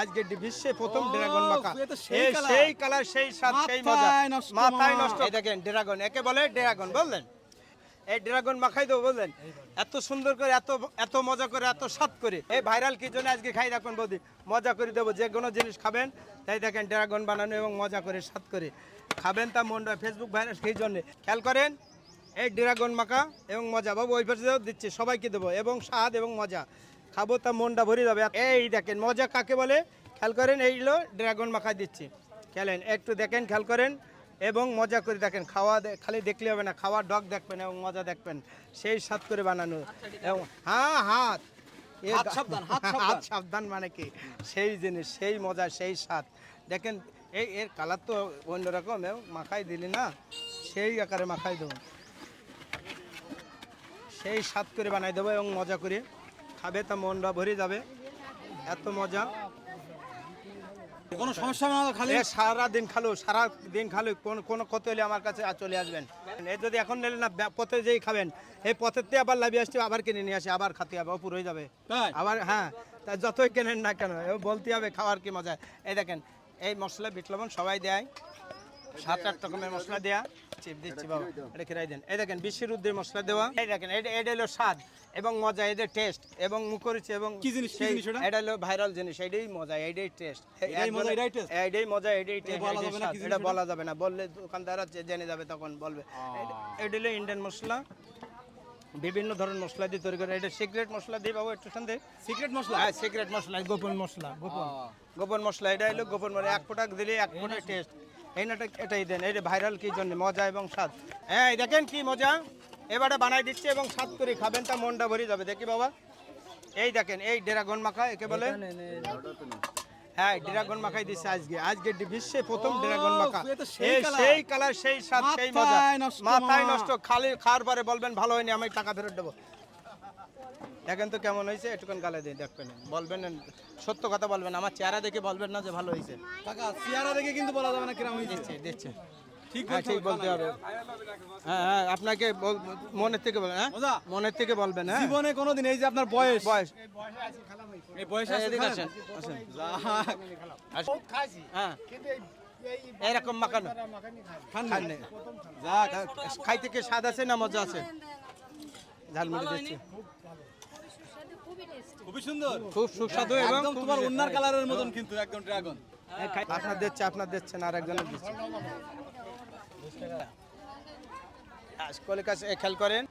আজকে বিশ্বে প্রথম ড্রাগন মাখা। সেই কালার। সেই স্বাদ সেই মজা। মাথায় নষ্ট, দেখেন ড্রাগন। একে বলে ড্রাগন বললেন? এই ড্রাগন মাখাই দেবো বললেন? এত সুন্দর করে এত এত মজা করে এত স্বাদ করে। এই ভাইরাল কি জন্য আজকে খাই রাখুন বৌদি? মজা করে দেবো যে কোনো জিনিস খাবেন তাই দেখেন ড্রাগন বানানো এবং মজা করে স্বাদ করে। খাবেন তা মন ফেসবুক ভাইরাল সেই জন্য। খেয়াল করেন এই ড্রাগন মাখা এবং মজা। বাবু ওই পাশে দিচ্ছি সবাইকে দেবো। এবং স্বাদ এবং মজা। খাব তা মনটা ভরে যাবে। এই দেখেন মজা কাকে বলে? খেয়াল করেন এই হলো ড্রাগন মাখা দিচ্ছি। খেলেন একটু দেখেন খেয়াল করেন। এবং মজা করে দেখেন খাওয়া খালি দেখলে হবে না খাওয়া ডগ দেখবেন এবং মজা দেখবেন। সেই স্বাদ করে বানানো। এবং হ্যাঁ হাত। হাত। সাবধান মানে কি? সেই জিনিস সেই মজা সেই স্বাদ। দেখেন এই এর কালার তো অন্যরকম এবং মাখাই দিলি না সেই আকারে মাখাই দেবো। সেই স্বাদ করে বানাই দেবো এবং মজা করে খাবে তা মনটা ভরে যাবে। এত মজা। কোনো সমস্যা না খালি? সারা দিন খালো সারা দিন খালো কোন কোনো কত হলে আমার কাছে আর চলে আসবেন। এই যদি এখন নিলে না পথে যেই খাবেন এই পথের থেকে আবার লাভি আসছে আবার কিনে নিয়ে আসে আবার খাতে হবে অপুর হয়ে যাবে। আবার হ্যাঁ তা যতই কেনেন না কেন বলতে হবে খাওয়ার কি মজা। এই দেখেন এই মশলা বিট লবণ সবাই দেয়। সাত আট রকমের মশলা দেয়া। চিপ দিচ্ছি বাবা এটা খেরাই দেন। এই দেখেন বিশ্বের উদ্দের মশলা দেওয়া। এই দেখেন এটা এটা হলো স্বাদ। এবং মজা এদের টেস্ট এবং মুখরিচি এবং কি জিনিস, কি জিনিস ওটা? এটা হলো ভাইরাল জিনিস এটাই মজা এটাই টেস্ট এটাই মজা, এটাই টেস্ট এটাই মজা এটাই taste, বলা যাবে না স্বাদ। এটা বলা যাবে না বললে দোকানদার আছে জেনে যাবে তখন বলবে। এটা- এটা হলো ইন্ডিয়ান মশলা। বিভিন্ন ধরনের মশলা দিয়ে তৈরি করে এটা সিক্রেট মশলা দিয়ে বাবু একটু সন্দেহ সিক্রেট মশলা? হ্যাঁ সিক্রেট মশলা গোপন মশলা গোপন। গোপন মশলা এটা হলো গোপন মানে এক ফোঁটা দিলে এক ফোঁটা টেস্ট এই নাটা এটাই দেন এটা ভাইরাল কি জন্য মজা এবং স্বাদ। হ্যাঁ এই দেখেন কি মজা। এবারে বানাই দিচ্ছে এবং স্বাদ করে খাবেন তা মনটা ভরে যাবে। দেখি বাবা। এই দেখেন এই ড্রাগন মাখা একে বলে? হ্যাঁ ড্রাগন মাখাই দিচ্ছে আজকে। আজকে বিশ্বে প্রথম ড্রাগন মাখা। সেই কালার। সেই কালার সেই স্বাদ সেই মজা। মাথায় নষ্ট, খালি খাওয়ার পরে বলবেন ভালো হয়নি আমি টাকা ফেরত দেবো। দেখেন তো কেমন হয়েছে একটুখান গালে দিয়ে দেখবেন। বলবেন সত্য কথা বলবেন। আমার চেহারা দেখে বলবেন না যে ভালো হয়েছে। কাকা চেহারা দেখে কিন্তু বলা যাবে না কিরম হয়েছে। দিচ্ছে। ঠিক হ্যাঁ ঠিক বলতে হবে। হ্যাঁ হ্যাঁ আপনাকে মনের থেকে বলবেন হ্যাঁ? মনের থেকে বলবেন হ্যাঁ? জীবনে কোনোদিন এই যে আপনার বয়স। বয়স। এই বয়সে এদিকে আসেন। আসেন। হ্যাঁ। এরকম মাখানো। খান খাইতে কি স্বাদ আছে না মজা আছে? ঝালমুড়ি দিচ্ছি। খুবই সুন্দর। খুব সুস্বাদু এবং তোমার। উন্নার কালারের মতন কিন্তু একদম ড্রাগন আপনার দিচ্ছে আপনার দিচ্ছেন আর একজনের দিচ্ছে। কলে কাছে খেয়াল করেন।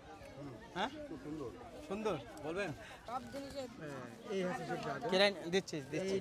হ্যাঁ? সুন্দর। বলবেন? কিরাই দিচ্ছি দিচ্ছি।